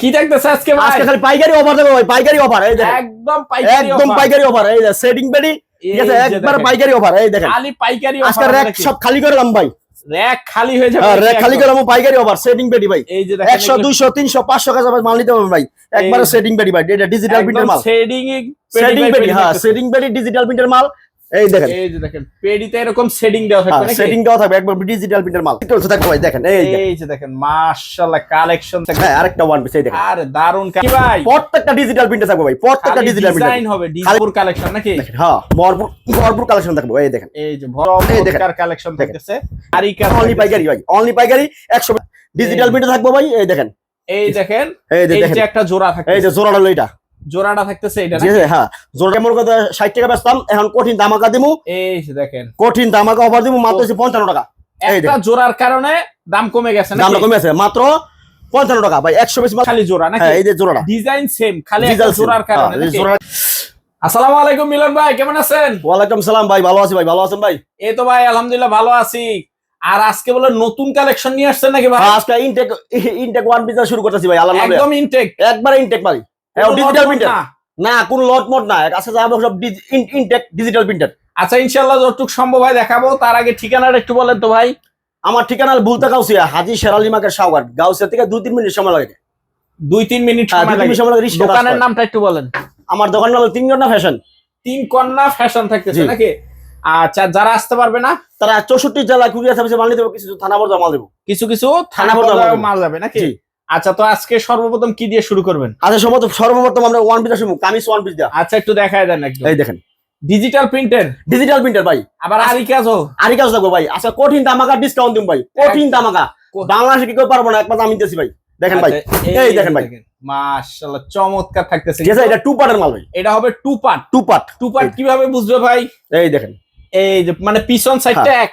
কি দেখতেছে আজকে ভাই? আজকে খালি পাইকারি অফার দেবো ভাই পাইকারি অফার এই দেখেন। একদম পাইকারি একদম পাইকারি অফার এই যে সেটিং পেডি ঠিক আছে? একবার পাইকারি অফার এই দেখেন। খালি পাইকারি আজকে র‍্যাক সব খালি করে দাম ভাই। র‍্যাক খালি হয়ে যাবে। র‍্যাক খালি করে দাম পাইকারি অফার সেটিং পেডি ভাই। এই যে দেখেন একশো দুইশো তিনশো পাঁচশো কাছে মাল নিতে পারবেন ভাই। একবারে সেটিং পেডি ভাই এটা ডিজিটাল প্রিন্টের মাল। শেডিং সেটিং পেডি হ্যাঁ সেটিং পেডি ডিজিটাল প্রিন্টের মাল। এই দেখেন। এই যে দেখেন পেডিতে এরকম শেডিং দেওয়া থাকবে নাকি? সেটিং দেওয়া থাকবে একবার ডিজিটাল প্রিন্টের মাল। চলছে থাকবে ভাই দেখেন এই দেখেন। এই যে দেখেন মাশাআল্লাহ কালেকশন হ্যাঁ আরেকটা ওয়ান পিস এই দেখেন। আর দারুণ কি ভাই? প্রত্যেকটা ডিজিটাল প্রিন্টে থাকবে ভাই প্রত্যেকটা ডিজিটাল ডিজাইন হবে কালেকশন নাকি? হ্যাঁ ভরপুর ভরপুর কালেকশন থাকবে এই দেখেন। এই যে ভরপুর কালেকশন থাকতেছে আরিকা অনলি পাইকারি ভাই অনলি পাইকারি একশো ডিজিটাল প্রিন্টে থাকবে ভাই এই দেখেন। এই দেখেন এই যে যে একটা জোড়া থাকে এই যে জোড়াটা হলো এটা। জোড়াটা থাকতেছে এটা ঠিক হ্যাঁ। জোড়া মোর কথা ষাট টাকা বেচতাম এখন কঠিন দামাকা দিমু। এই দেখেন। কঠিন দামাকা অফার দিমু মাত্র হচ্ছে পঞ্চান্ন টাকা। এই একটা জোড়ার কারণে দাম কমে গেছে নাকি? কমে আছে মাত্র পঞ্চান্ন টাকা ভাই একশো বেশি খালি জোড়া নাকি? হ্যাঁ এই যে জোড়াটা। ডিজাইন সেম খালি জোড়ার কারণে আসসালামু আলাইকুম মিলন ভাই কেমন আছেন? ওয়ালাইকুম সালাম ভাই ভালো আছি ভাই ভালো আছেন ভাই? এই তো ভাই আলহামদুলিল্লাহ ভালো আছি। আর আজকে বলে নতুন কালেকশন নিয়ে আসছেন নাকি ভাই? হ্যাঁ, আজকে ইনটেক ইনটেক ওয়ান পিস শুরু করতেছি ভাই আল্লাহ একদম ইনটেক একবারে ইনটেক ভাই ডিজিটাল প্রিন্টার না? কোন লট মট না। আছে যাব সব ইনটেক ডিজিটাল প্রিন্টার আচ্ছা ইনশাল্লাহ যতটুক সম্ভব হয় দেখাবো। তার আগে ঠিকানাটা একটু বলেন তো ভাই। আমার ঠিকানা ভুলতা গাউসিয়া হাজি শেরালি মার্কেট সাউগার গাউসিয়া থেকে দুই তিন মিনিট সময় লাগে। দুই তিন মিনিট হ্যাঁ, সময় লাগে। দোকানের নামটা একটু বলেন। আমার দোকান নাম তিন ঘণ্টা ফ্যাশন তিন কন্যা ফ্যাশন থাকতেছে নাকি? আচ্ছা যারা আসতে পারবে না? তারা চৌষট্টি জেলা কুরিয়ার সার্ভিসে মাল নিতে কিছু থানা পর্যন্ত মাল দেবো। কিছু কিছু থানা পর্যন্ত মাল যাবে নাকি। আচ্ছা তো আজকে সর্বপ্রথম কি দিয়ে শুরু করবেন? আচ্ছা সময় সর্বপ্রথম আমরা ওয়ান পিস আসব কামিজ ওয়ান পিস দেওয়া আচ্ছা একটু দেখায় দেন একদম এই দেখেন। ডিজিটাল প্রিন্টের ডিজিটাল প্রিন্টার ভাই। আবার আরি কাজও? আরি কাজ থাকব ভাই। আচ্ছা কঠিন দামাকা ডিসকাউন্ট দিন ভাই। কঠিন দামাকা বাংলাদেশে কি করে পারব না? একমাত্র আমি দিতেছি ভাই। দেখেন ভাই। আচ্ছা, এই দেখেন ভাই। মাশাআল্লাহ চমৎকার থাকতেছে। ঠিক আছে এটা টু পার্টের মাল ভাই। এটা হবে two part two part two part কীভাবে বুঝবে ভাই? এই দেখেন। এই যে মানে পিছন সাইডটা এক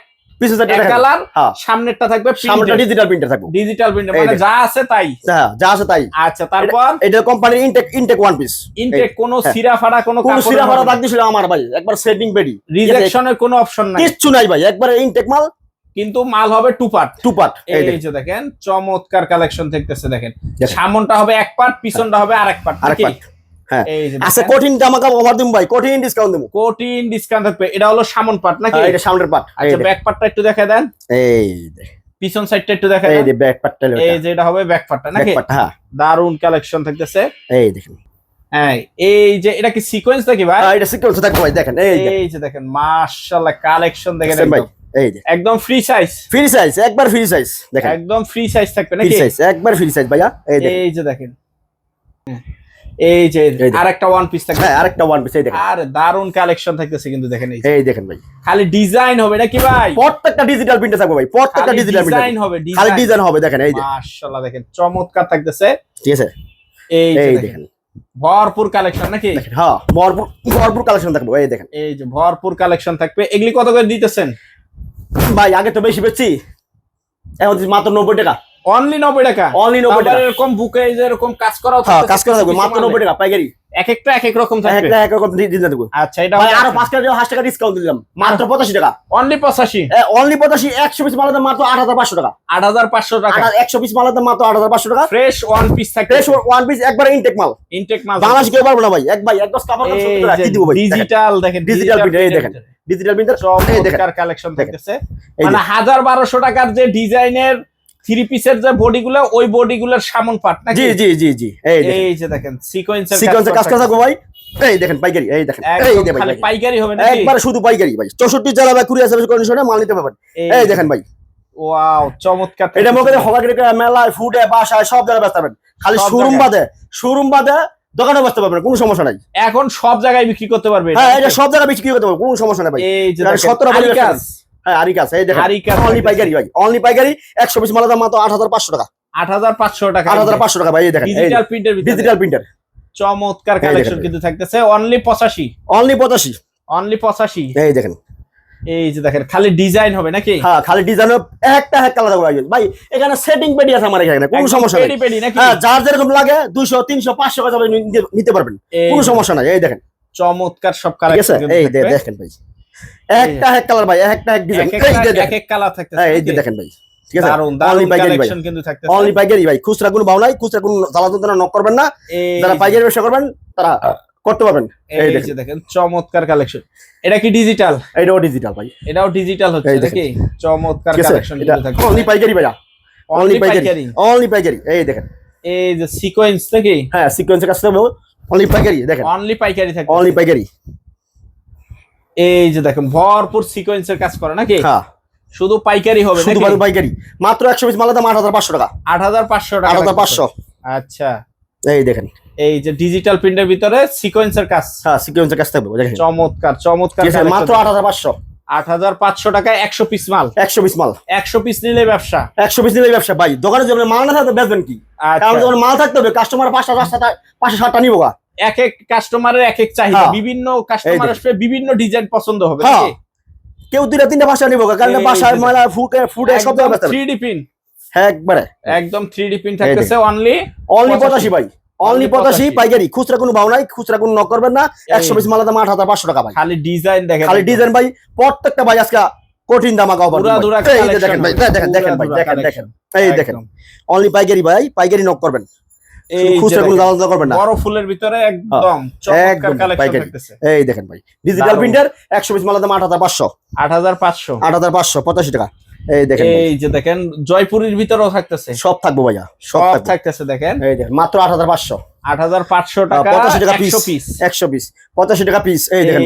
কালার হ্যাঁ। সামনেরটা থাকবে সামনেটা ডিজিটাল প্রিন্টার থাকব। ডিজিটাল প্রিন্ট মানে যা। আছে তাই? হ্যাঁ যা আছে তাই। আচ্ছা তারপর? এটা কোম্পানির intact intact one piece intact কোনো হ্যাঁ। সিরা ফাড়া কোনো কোন সিরা ভাড়া দাগ দিছিল আমার ভাই। একবার সেটিং বেডি রিজেকশনের কোনো অপশন নাই। কিচ্ছু নাই ভাই। একবারে ইনটেক মাল। কিন্তু মাল হবে টু পার্ট টু পার্ট এই দেখেন। যে দেখেন চমৎকার কালেকশন দেখতেছে দেখেন। সামনটা হবে এক পার্ট পিছনটা হবে আরেক পার্ট আরেক part। হ্যাঁ। আচ্ছা কঠিন জামা কাপড় অফার দিম ভাই কঠিন ডিসকাউন্ট দেবো। কঠিন ডিসকাউন্ট থাকবে। এটা হলো সামন পার্ট নাকি? হ্যাঁ, এটা সামনের পার্ট আচ্ছা ব্যাক পার্টটা একটু দেখা দেন। এই পিছন সাইডটা একটু দেখা এই যে ব্যাক পার্টটা এই যে এটা হবে ব্যাক পার্টটা নাকি? হ্যাঁ। দারুণ কালেকশন থাকতেছে। এই দেখেন। হ্যাঁ এই যে এটা কি সিকোয়েন্স নাকি ভাই? হ্যাঁ, এটা সিকিউর থাকবে ভাই দেখেন এই এই যে দেখেন মাশাআল্লাহ কালেকশন দেখেন ভাই? এই যে একদম ফ্রি সাইজ ফ্রি সাইজ একবার ফ্রি সাইজ দেখেন। একদম ফ্রি সাইজ থাকবে ফ্রি নাকি? সাইজ একবার ফ্রি সাইজ ভাইয়া। দেখেন এই যে দেখেন। এই যে। আরেকটা ওয়ান পিস থাকবে। হ্যাঁ আরেকটা ওয়ান পিস এই দেখেন। আর দারুণ কালেকশন থাকতেছে কিন্তু দেখেন এই এই দেখেন ভাই। খালি ডিজাইন হবে নাকি ভাই? প্রত্যেকটা ডিজিটাল প্রিন্টে থাকবে ভাই প্রত্যেকটা ডিজিটাল ডিজাইন হবে খালি ডিজাইন হবে দেখেন এই যে। মাশাআল্লাহ দেখেন চমৎকার থাকতেছে। ঠিক আছে? এই এই দেখেন ভরপুর কালেকশন নাকি? হ্যাঁ ভরপুর ভরপুর কালেকশন থাকবে এই দেখেন। এই যে ভরপুর কালেকশন থাকবে। এগুলি কত করে দিতেছেন? ভাই আগে তো বেশি বেচছি। এখন মাত্র নব্বই টাকা। অনলি নব্বই টাকা। অনলি নব্বই আবার টাকা। এরকম বুকে এরকম কাজ করাও হ্যাঁ থাকতেছে কাজ করা থাকবে মাত্র মালে। নব্বই টাকা পাইকারি। এক একটা এক এক রকম থাকবে একটা একরকম ডিজাইন দেবো আচ্ছা এটা ভাই আরও পাঁচ টাকা দিয়ে হাজার টাকা ডিসকাউন্ট দিলাম। মাত্র পঁচাশি টাকা। অনলি পঁচাশি। অনলি পঁচাশি একশো পিস মালাতে মাত্র আট হাজার পাঁচশো টাকা। আট হাজার পাঁচশো টাকা। একশো পিস মালাতে মাত্র আট হাজার পাঁচশো টাকা। ফ্রেশ ওয়ান পিস থাকবে ফ্রেশ ওয়ান পিস একবার ইনটেক মাল। ইনটেক মাল। বাংলাদেশ কেউ পারব না ভাই। এক ভাই এক দশ কাপড় দিব ভাই? ডিজিটাল দেখেন Digital print, এই দেখেন। ডিজিটাল প্রিন্টার দেখেন। কালেকশন। থাকতেছে মানে যে। হাজার বারোশো টাকার যে ডিজাইনের থ্রি পিসের যে ওই সামন নাকি? জি জি জি জি। এই যে দেখেন সিকোয়েন্সের কাজ থাকবে ভাই। এই দেখেন পাইকারি এই দেখেন। এই যে ভাই খালি পাইকারি। হবে নাকি? একবারে শুধু পাইকারি ভাই। চৌষট্টি জেলা বা কুরিয়ার সার্ভিস কন্ডিশনে মাল নিতে পারবেন। এই দেখেন ভাই। ওয়াও চমৎকার। এটা। মুখে হওয়া গেলে মেলায় ফুডে বাসায় সব জায়গায় ব্যস্ত পাবেন। খালি শোরুম বাদে শোরুম বাদে দোকানে ব্যস্ত পাবেন কোনো সমস্যা নাই। এখন সব জায়গায় বিক্রি করতে পারবে হ্যাঁ এটা সব জায়গায় বিক্রি করতে পারবে কোনো সমস্যা নাই ভাই। এই যে কারণ দেখেন, সতেরো আরি বছর কাজ। হ্যাঁ এই দেখেন অনলি পাইকারি ভাই অনলি পাইকারি একশো পিস মালের দাম মাত্র আট হাজার পাঁচশো টাকা। টাকা ভাই এই দেখেন ডিজিটাল প্রিন্টের ডিজিটাল প্রিন্টার চমৎকার কালেকশন কিন্তু থাকতেছে অনলি পঁচাশি। অনলি পঁচাশি। অনলি পঁচাশি। এই দেখেন। এই যে দেখেন খালি ডিজাইন হবে নাকি? হ্যাঁ খালি ডিজাইন একটা এক কালার ভাই। এখানে সেটিং পেডি আছে আমার এখানে কোনো সমস্যা নেই। পেডি নাকি? হ্যাঁ যার যেরকম লাগে দুইশো তিনশো পাঁচশো টাকা নিতে- নিতে পারবেন। কোনো সমস্যা নাই এই দেখেন। চমৎকার সব এই দেখেন ভাই। একটা এক কালার ভাই একটা এক ডিজাইন এক এক কালার থাকতেছে হ্যাঁ এই যে দেখেন ভাই ঠিক আছে? অনলি পাইকারি ভাই। অনলি পাইকারি খুচরা কোনো ভাও নাই খুচরা কোনো জ্বালা যন্ত্রণা নক করবেন না। যারা পাইকারি ব্যবসা করবেন তারা করতে পারবেন। এই। যে দেখেন। চমৎকার কালেকশন এটা কি ডিজিটাল এটাও ডিজিটাল ভাই। এটাও ডিজিটাল হচ্ছে নাকি? চমৎকার কালেকশন অনলি পাইকারি অনলি পাইকারি অনলি পাইকারি এই দেখেন। এই যে সিকোয়েন্স নাকি? হ্যাঁ সিকোয়েন্সের কাছে অনলি পাইকারি দেখেন। অনলি পাইকারি থাকে অনলি পাইকারি এই যে দেখেন ভরপুর সিকোয়েন্সের কাজ করে নাকি? হ্যাঁ। শুধু পাইকারি হবে শুধু পাইকারি। মাত্র একশো পিস মালের দাম আট হাজার পাঁচশো টাকা। আট হাজার পাঁচশো আট টাকা হাজার রাখতেছে। পাঁচশো। আচ্ছা। এই দেখেন। এই যে ডিজিটাল প্রিন্টের ভিতরে সিকোয়েন্সের কাজ। হ্যাঁ সিকোয়েন্সের কাজ থাকবে দেখেন। চমৎকার চমৎকার মাত্র আট হাজার পাঁচশো। আট হাজার পাঁচশো টাকায় একশো পিস মাল। একশো পিস মাল। একশো পিস নিলে ব্যবসা। একশো পিস নিলে ব্যবসা। ভাই দোকানে যখন মাল না থাকবে বেচবেন কি? কারণ আচ্ছা যখন মাল থাকতে হবে কাস্টমার পাঁচটা রাস্তা পাঁচশো সাতটা নিবো এক এক কাস্টমারের এক এক চাহিদা। হ্যাঁ। বিভিন্ন কাস্টমার আসবে বিভিন্ন ডিজাইন পছন্দ হবে হ্যাঁ। কেউ দুইটা তিনটা পাঁচটা নিবো কারণ যে ময়লা ফুটে ফুটে সব থ্রি ডি পিন হ্যাঁ একবারে। একদম থ্রি ডি পিন থাকতেছে অনলি অনলি পঁচাশি। ভাই। অনলি পঁচাশি পাইকারি। খুচরা কোনো ভাও নাই খুচরা কোনো নক করবেন না। একশো পিস মালের দাম আট হাজার পাঁচশো টাকা ভাই। খালি ডিজাইন দেখেন। খালি ডিজাইন ভাই। প্রত্যেকটা ভাই আজকে কঠিন দুরা এই দেখেন ভাই দেখেন দেখেন ভাই দেখেন দেখেন। এই দেখেন। অনলি পাইকারি ভাই পাইকারি নক করবেন। এই যে খুচরা কোনো করবেন না। বড় ফুলের ভিতরে একদম একদম কালেকশন পাইকারি। থাকতেছে। এই দেখেন ভাই ডিজিটাল প্রিন্টার একশো পিস মালের দাম আট হাজার পাঁচশো। আট হাজার পাঁচশো। আট হাজার পাঁচশো পঁচাশি টাকা। এই দেখেন এই যে দেখেন জয়পুরের ভিতরেও থাকতেছে। সব থাকব ভাইয়া সব থাকতেছে দেখেন। এই দেখেন মাত্র আট হাজার পাঁচশো। আট হাজার পাঁচশো টাকা পঁচাশি টাকা পিস একশো পিস একশো পিস পঁচাশি টাকা পিস এই দেখেন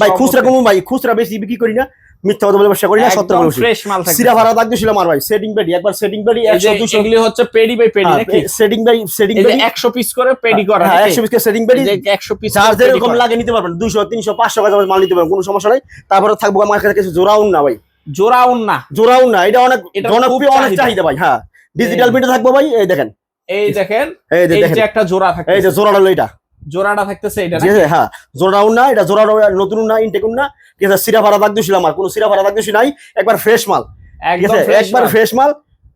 ভাই। খুচরা কোনো ভাই খুচরা বেশি বিক্রি করি না। মিথ্যা কথা বলে ব্যবসা করি না সত্য বলে ফ্রেশ মাল থাকে সিরা ভাড়া দাগ আর ভাই সেটিং পেডি একবার সেটিং পেডি এই যে একশো দুশো। এগুলি হচ্ছে পেডি বাই পেডি নাকি? সেটিং পেডি সেটিং এই যে পেডি একশো পিস করে পেডি করা হ্যাঁ নাকি? একশো পিস সেটিং পেডি এই যে একশো পিস যার যেরকম লাগে নিতে পারবেন দুশো তিনশো পাঁচশো টাকা মাল নিতে পারবেন কোনো সমস্যা নাই। তারপরে থাকব আমার কাছে কিছু জোড়াউন না ভাই। জোড়াউন না। জোড়াউন না এটা অনেক জনপ্রিয় অনেক চাহিদা। ভাই হ্যাঁ। ডিজিটাল প্রিন্টে থাকব ভাই এই দেখেন। এই দেখেন এই যে একটা জোড়া থাকে এই যে জোড়াটা হলো এটা। জোড়াটা থাকতেছে এটা হ্যাঁ জোড়াউন না এটা জোড়াটা নতুন না ইনটেকুন না। ঠিক আছে সিরা ভাড়া দাগ দিয়েছিলাম আর কোনো সিরা ভাড়া দাগ দিয়েছি নাই একবার ফ্রেশ মাল। ঠিক আছে একবার। ফ্রেশ মাল।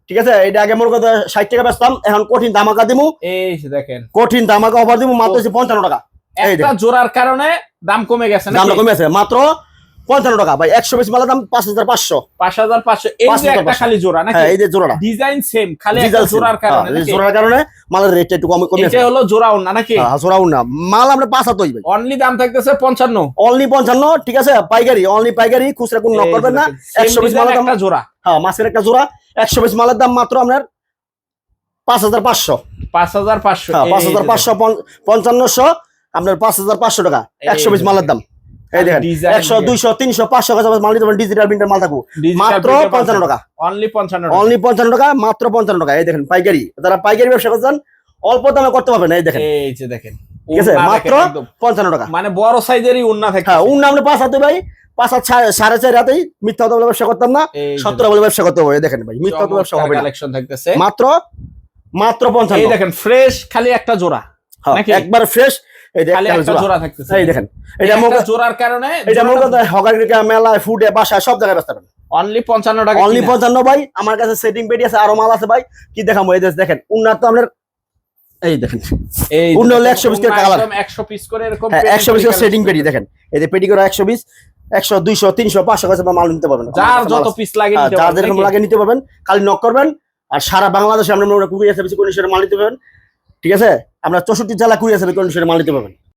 ঠিক আছে এটা আগে মোর কথা ষাট টাকা বেচতাম এখন কঠিন দামাকা দিমু। এই দেখেন। কঠিন দামাকা অফার দিমু মাত্র হচ্ছে পঞ্চান্ন টাকা। একটা জোড়ার কারণে দাম কমে গেছে দাম কমে গেছে মাত্র পঞ্চান্ন টাকা ভাই একশো পিস মালের দাম পাঁচ হাজার পাঁচশো। পাঁচ হাজার পাঁচশো। এই যে একটা খালি জোড়া নাকি? হ্যাঁ এই যে জোড়াটা। ডিজাইন সেম খালি জোড়ার কারণে হ্যাঁ, নাকি? জোড়ার কারণে মালের রেটটা একটু কম কমে এটা হলো না নাকি? হ্যাঁ, না মাল আমরা পাঁচ হাত ভাই। অনলি দাম থাকতেছে পঞ্চান্ন। অনলি পঞ্চান্ন ঠিক আছে? পাইকারি অনলি পাইকারি খুচরা কোন নক করবেন না। একশো পিস মালের দাম জোড়া। হ্যাঁ মাছের একটা জোড়া। একশো পিস মালের দাম মাত্র আপনার পাঁচ হাজার পাঁচশো। পাঁচ হাজার পাঁচশো। পাঁচ হাজার পাঁচশো পঞ্চান্নশো আপনার পাঁচ হাজার পাঁচশো টাকা। একশো পিস মালের দাম। এই দেখেন Design একশো দিয়ে। দুইশো তিনশো পাঁচশো কাছে মাল নিতে ডিজিটাল প্রিন্টার মাল থাকব মাত্র printer পঞ্চান্ন টাকা। অনলি পঞ্চান্ন টাকা। অনলি পঞ্চান্ন টাকা মাত্র পঞ্চান্ন টাকা। এই দেখেন পাইকারি। যারা পাইকারি ব্যবসা করছেন অল্প দামে করতে পারবেন। এই দেখেন। এই যে দেখেন ঠিক আছে উন্না মাত্র টাকা। মানে বড় সাইজেরই উন্না থাকে হ্যাঁ পাঁচ হাতে ভাই। পাঁচ হাত সাড়ে- চার হাতেই মিথ্যা বলে ব্যবসা করতাম না। সত্তর বলে ব্যবসা করতে হবে। দেখেন ভাই মিথ্যা ব্যবসা হবে কালেকশন থাকতেছে। মাত্র মাত্র পঞ্চান্ন। এই দেখেন ফ্রেশ খালি একটা জোড়া। হ্যাঁ, একবার ফ্রেশ এই খালি একটা জোড়া। থাকতেছে। এই দেখেন এটা এটা জোড়ার কারণে এটা মোট কথা মেলায় ফুডে বাসায় সব জায়গায় ব্যস্ত পাবেন অনলি পঞ্চান্ন টাকা অনলি পঞ্চান্ন ভাই আমার কাছে সেটিং পেটি আছে আরও মাল আছে ভাই কি দেখাবো? এই দেখেন উন্নত তো আপনার এই দেখেন এই যে অন্য হলে দেখেন, 100 piece করে কালার। একদম 100 পিস করে এরকম একশো পিস করে সেটিং পেটি দেখেন এই যে পেটি করে একশো পিস একশো দুইশো তিনশো পাঁচশো কাছে মাল নিতে পারবেন। যার যত পিস লাগে হ্যাঁ, যার যেরকম লাগে নিতে পারবেন খালি নক করবেন আর সারা বাংলাদেশে আমরা সার্ভিস কন্ডিশনে মাল নিতে পারবেন। ঠিক আছে? আমরা চৌষট্টি জেলা আসলে কন্ডিশনে মাল নিতে পারবেন।